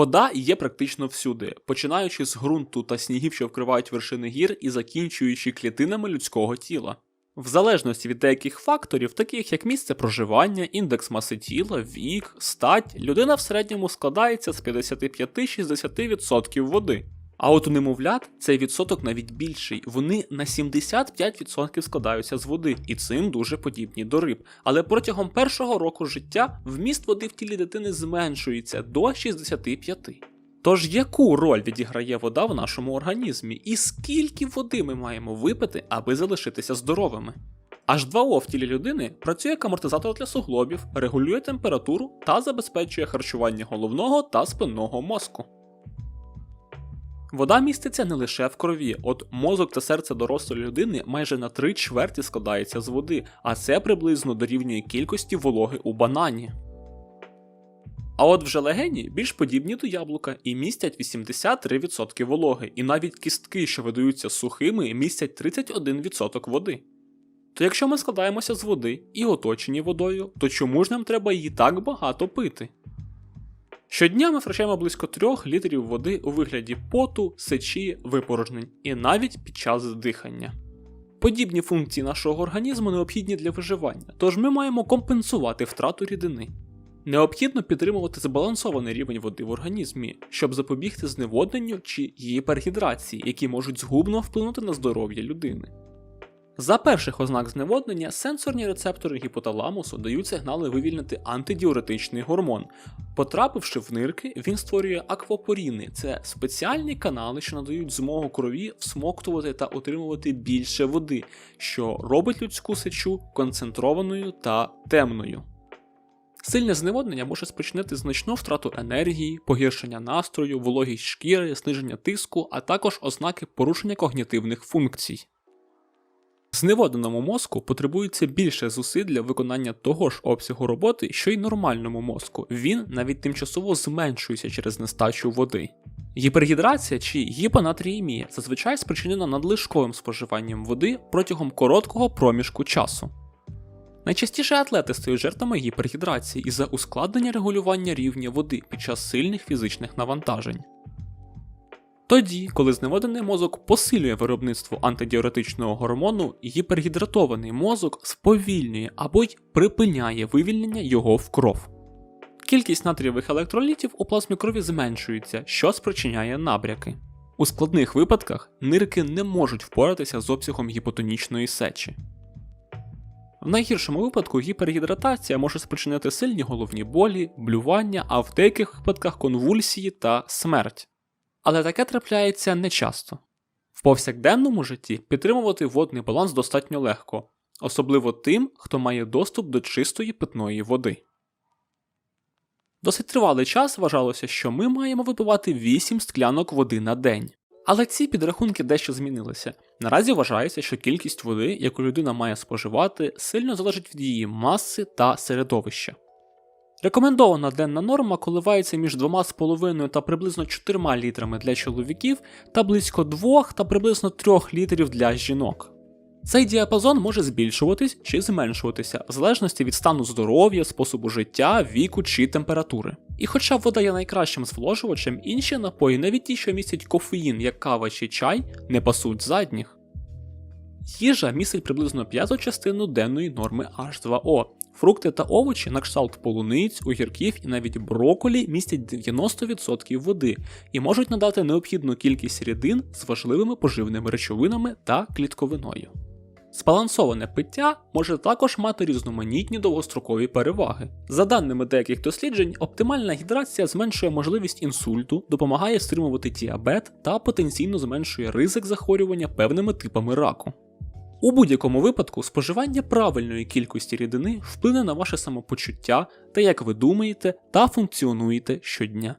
Вода є практично всюди, починаючи з ґрунту та снігів, що вкривають вершини гір, і закінчуючи клітинами людського тіла. В залежності від деяких факторів, таких як місце проживання, індекс маси тіла, вік, стать, людина в середньому складається з 55-60% води. А от у немовлят цей відсоток навіть більший. Вони на 75% складаються з води, і цим дуже подібні до риб. Але протягом першого року життя вміст води в тілі дитини зменшується до 65. Тож яку роль відіграє вода в нашому організмі, і скільки води ми маємо випити, аби залишитися здоровими? H2O в тілі людини працює як амортизатор для суглобів, регулює температуру та забезпечує харчування головного та спинного мозку. Вода міститься не лише в крові, от мозок та серце дорослої людини майже на три чверті складається з води, а це приблизно дорівнює кількості вологи у банані. А от вже легені більш подібні до яблука і містять 83% вологи, і навіть кістки, що видаються сухими, містять 31% води. То якщо ми складаємося з води і оточені водою, то чому ж нам треба її так багато пити? Щодня ми втрачаємо близько 3 літрів води у вигляді поту, сечі, випорожнень і навіть під час дихання. Подібні функції нашого організму необхідні для виживання, тож ми маємо компенсувати втрату рідини. Необхідно підтримувати збалансований рівень води в організмі, щоб запобігти зневодненню чи гіпергідрації, які можуть згубно вплинути на здоров'я людини. За перших ознак зневоднення сенсорні рецептори гіпоталамусу дають сигнали вивільнити антидіуретичний гормон. Потрапивши в нирки, він створює аквапоріни це спеціальні канали, що надають змогу крові всмоктувати та отримувати більше води, що робить людську сечу концентрованою та темною. Сильне зневоднення може спричинити значну втрату енергії, погіршення настрою, вологість шкіри, зниження тиску, а також ознаки порушення когнітивних функцій. Зневодненому мозку потребується більше зусиль для виконання того ж обсягу роботи, що й нормальному мозку. Він навіть тимчасово зменшується через нестачу води. Гіпергідрація чи гіпонатріємія зазвичай спричинена надлишковим споживанням води протягом короткого проміжку часу. Найчастіше атлети стають жертвами гіпергідрації із-за ускладнення регулювання рівня води під час сильних фізичних навантажень. Тоді, коли зневодений мозок посилює виробництво антидіуретичного гормону, гіпергідратований мозок сповільнює або й припиняє вивільнення його в кров. Кількість натрієвих електролітів у плазмі крові зменшується, що спричиняє набряки. У складних випадках нирки не можуть впоратися з обсягом гіпотонічної сечі. В найгіршому випадку гіпергідратація може спричинити сильні головні болі, блювання, а в деяких випадках конвульсії та смерть. Але таке трапляється нечасто. В повсякденному житті підтримувати водний баланс достатньо легко, особливо тим, хто має доступ до чистої питної води. Досить тривалий час вважалося, що ми маємо випивати 8 склянок води на день. Але ці підрахунки дещо змінилися. Наразі вважається, що кількість води, яку людина має споживати, сильно залежить від її маси та середовища. Рекомендована денна норма коливається між 2,5 та приблизно 4 літрами для чоловіків та близько 2 та приблизно 3 літрів для жінок. Цей діапазон може збільшуватись чи зменшуватися в залежності від стану здоров'я, способу життя, віку чи температури. І хоча вода є найкращим зволожувачем, інші напої, навіть ті, що містять кофеїн, як кава чи чай, не пасуть задніх. Їжа містить приблизно п'яту частину денної норми H2O. Фрукти та овочі на кшталт полуниць, огірків і навіть броколі містять 90% води і можуть надати необхідну кількість рідин з важливими поживними речовинами та клітковиною. Збалансоване пиття може також мати різноманітні довгострокові переваги. За даними деяких досліджень, оптимальна гідрація зменшує можливість інсульту, допомагає стримувати діабет та потенційно зменшує ризик захворювання певними типами раку. У будь-якому випадку споживання правильної кількості рідини вплине на ваше самопочуття та як ви думаєте та функціонуєте щодня.